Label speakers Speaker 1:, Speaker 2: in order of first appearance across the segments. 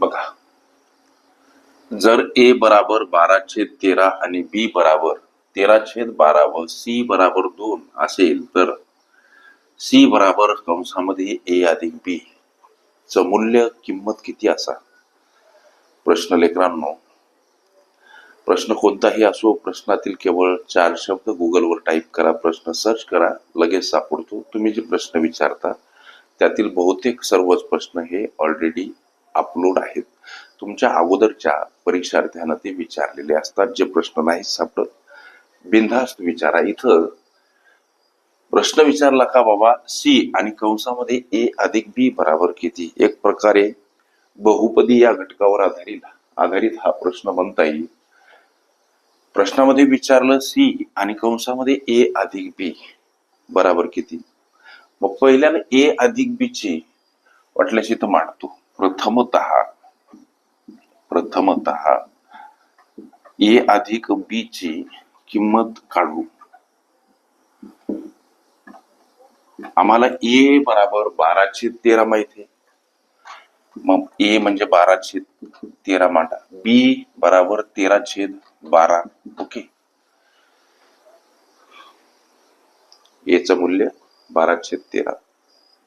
Speaker 1: बघा. जर ए बराबर बारा छेद तेरा आणि बी बराबर तेरा छेद बारा व सी बराबर दोन असेल तर सी बराबर कंसामध्ये ए अधिक बी. च मूल्य किंमत किती असा? प्रश्न लेकरांनो प्रश्न कोणताही असो प्रश्नातील केवळ चार शब्द गुगलवर टाईप करा प्रश्न सर्च करा लगेच सापडतो. तुम्ही जे प्रश्न विचारता त्यातील बहुतेक सर्वच प्रश्न हे ऑलरेडी अपलोड तुमच्या अगोदरच्या परीक्षार्थ्यांना ते विचारलेले असतात. जे प्रश्न नाही सापडत. बिनधास्त विचारा. इथं प्रश्न विचारला का बाबा? सी आणि कंसामध्ये ए अधिक बी बराबर किती? एक प्रकारे बहुपदी या घटकावर आधारित आधारित हा प्रश्न म्हणता येईल प्रश्नामध्ये विचारलं सी आणि कंसामध्ये ए अधिक बी बराबर किती? मग पहिल्यानं ए अधिक बी ची वाटल्याशी तर मांडतो. प्रथमत प्रथमत ए अधिक बी ची किंमत काढू. आम्हाला ए बराबर बाराशे तेरा माहिती आहे. मग ए म्हणजे बारा छेद तेरा मांडा. बी बराबर तेरा छेद बारा. ओके. एच मूल्य बारा छेद तेरा.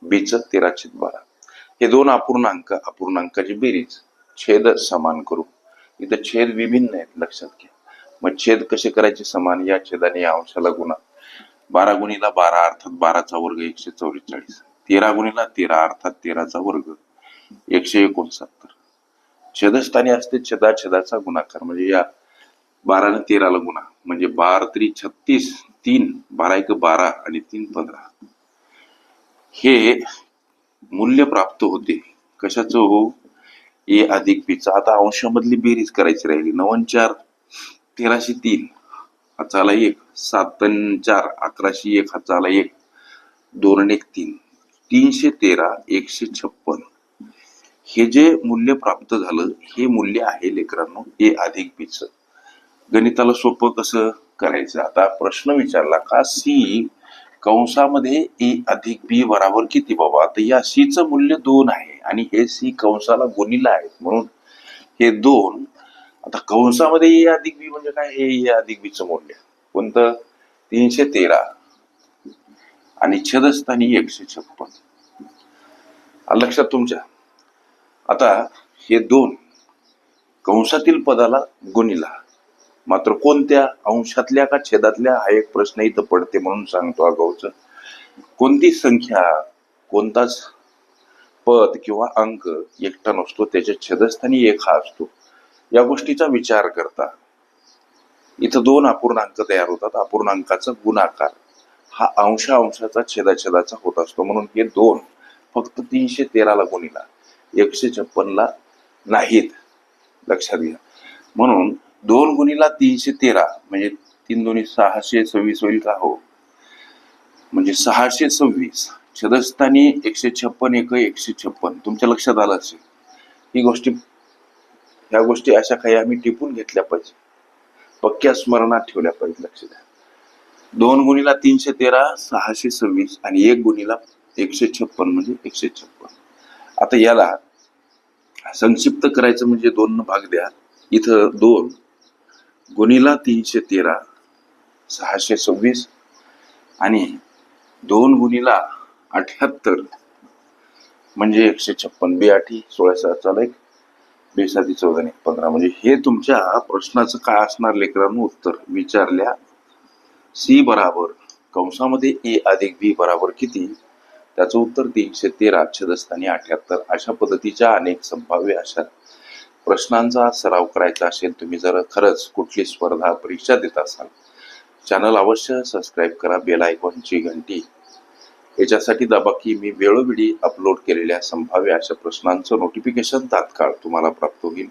Speaker 1: बीच तेरा छेद बारा. हे दोन अपूर्णांक अपूर्णांकाची बेरीज. छेद समान करू. इथं छेद विभिन्न आहेत लक्षात घ्या. मग छेद कसे करायचे समान? या छेदाने या अंशाला गुणा. बारा गुणीला बारा अर्थात बाराचा वर्ग एकशे चौवेचाळीस तेरा गुणीला तेरा अर्थात तेराचा वर्ग एकशे एकोणसत्तर. छेदस्थानी असते छेदा छेदाचा गुणाकार. म्हणजे या बाराने तेराला गुणा. म्हणजे बारा तरी छत्तीस तीन बारा एक बारा आणि तीन पंधरा. हे मूल्य प्राप्त होते. कशाचं हो? ए अधिक बीचा आता अंशामधली बेरीज करायची राहिली. नवन चार तेराशे तीन हाताला एक. सात चार अकराशे एक हाताला एक. दोन एक तीन. तीनशे तेरा एकशे छप्पन. हे जे मूल्य प्राप्त झालं हे मूल्य आहे लेकरांनो ए अधिक बीच गणिताला सोपं कसं करायचं? आता प्रश्न विचारला का सी कंसामध्ये ए अधिक बी बराबर किती? बाबा तर या सीचं मूल्य दोन आहे आणि हे सी कंसाला गुणिला आहेत. म्हणून हे दोन आता कंसामध्ये ए अधिक बी म्हणजे काय? हे ए अधिक बीचं मूल्य. कोणतं? तीनशे तेरा. आणि छेदस्थानी एकशे छप्पन. लक्षात तुमच्या. आता हे दोन कंसातील पदाला गुणिला. मात्र कोणत्या अंशातल्या का छेदातल्या हा एक प्रश्न इथं पडते म्हणून सांगतो अगाऊच कोणती संख्या कोणताच पद किंवा अंक एकटा नसतो त्याच्या छेदस्थानी एक हा असतो. या गोष्टीचा विचार करता. इथं दोन अपूर्णांक तयार होतात. अपूर्णांकाचा गुणाकार. हा अंशा अंशाचा छेदाछेदाचा होत असतो. म्हणून हे दोन फक्त तीनशे तेराला गुणीला. एकशे छप्पनला नाहीत. लक्षात घ्या. म्हणून गुणीला तीनशे तेरा म्हणजे तीन दोन्ही सहाशे सव्वीस होईल का? हो. म्हणजे सहाशे सव्वीस. छदस्थानी एकशे छप्पन एक एकशे छप्पन. तुमच्या लक्षात आलं असेल. ही गोष्टी ह्या गोष्टी अशा काही आम्ही टिपून घेतल्या पाहिजे. पक्क्या स्मरणात ठेवल्या पाहिजे लक्ष द्या. दोन गुणीला तीनशे तेरा सहाशे सव्वीस आणि एक गुणीला एकशे छप्पन म्हणजे एकशे छप्पन. आता याला संक्षिप्त करायचं म्हणजे दोन भाग द्या. इथं दोन गुणीला तीनशे तेरा सहाशे सव्वीस आणि दोन गुणीला अठ्याहत्तर म्हणजे एकशे छप्पन बे आठी सोळा सहा चाल एक बेसाती चौदा आणि पंधरा. म्हणजे हे तुमच्या प्रश्नाचं काय असणार लेकरांनो? उत्तर विचारल्या. सी बराबर. कंसामध्ये ए अधिक बी बराबर किती? त्याचं उत्तर तीनशे तेरा छदस्थानी अठ्याहत्तर. अशा पद्धतीच्या अनेक संभाव्य अशा प्रश्नांचा सराव करायचा असेल तुम्ही जर खरंच कुठली स्पर्धा परीक्षा देत असाल चॅनल अवश्य सबस्क्राईब करा बेल आयकॉनची घंटी. याच्यासाठी दाबा की मी वेळोवेळी अपलोड केलेल्या संभाव्य अशा प्रश्नांचं नोटिफिकेशन तात्काळ तुम्हाला प्राप्त होईल.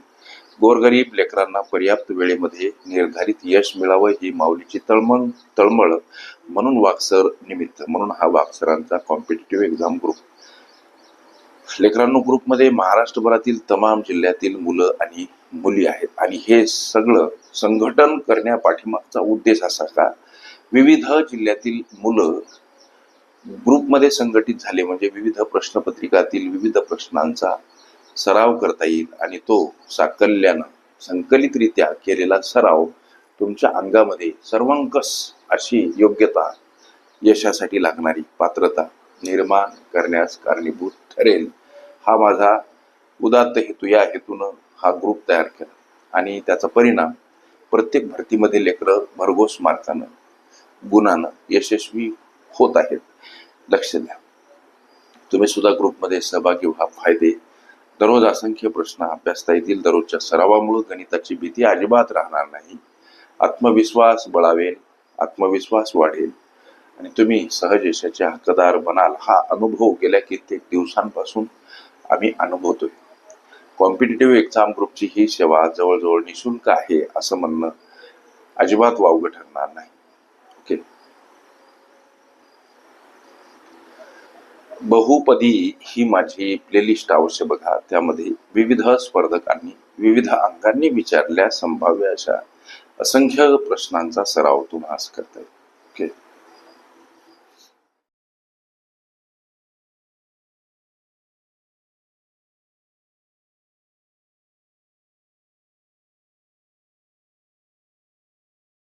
Speaker 1: गोरगरीब लेकरांना पर्याप्त वेळेमध्ये निर्धारित यश मिळावं ही माऊलीची तळमळ तळमळ म्हणून वाक्सर निमित्त म्हणून हा वाक्सरांचा कॉम्पिटेटिव्ह एक्झाम ग्रुप लेकरांनो ग्रुपमध्ये महाराष्ट्रभरातील तमाम जिल्ह्यातील मुलं आणि मुली आहेत. आणि हे सगळं संघटन करण्यापाठीमागचा उद्देश असा का? विविध जिल्ह्यातील मुलं ग्रुपमध्ये संघटित झाले म्हणजे विविध प्रश्नपत्रिकातील विविध प्रश्नांचा सराव करता येईल आणि तो साकल्यानं संकलितरित्या केलेला सराव तुमच्या अंगामध्ये सर्वंकस अशी योग्यता यशासाठी लागणारी पात्रता निर्माण करण्यास कारणीभूत ठरेल. हा माझा उदात्त हेतू. या हेतूनं हा ग्रुप तयार केला आणि त्याचा परिणाम प्रत्येक भरतीमध्ये लेकरं भरघोस मार्गानं गुणानं यशस्वी होत आहेत. लक्ष द्या. तुम्ही सुद्धा ग्रुपमध्ये सहभागी व्हा. फायदे. दररोज असंख्य प्रश्न अभ्यासता येतील. दररोजच्या सरावामुळे गणिताची भीती अजिबात राहणार नाही. आत्मविश्वास बळावेल. आत्मविश्वास वाढेल. आणि तुम्ही सहज यशाचे हक्कदार बनाल हा अनुभव गेल्या कित्येक दिवसांपासून आम्ही अनुभवतोय. कॉम्पिटेटिव्ह एक्झाम ग्रुपची ही सेवा जवळजवळ निशुल्क आहे असं म्हणणं अजिबात वावगं ठरणार नाही. ओके? बहुपदी ही माझी प्लेलिस्ट अवश्य बघा. त्यामध्ये विविध स्पर्धकांनी विविध अंगांनी विचारल्या संभाव्य अशा असंख्य प्रश्नांचा सराव तुम्हाला करता येईल. ओके?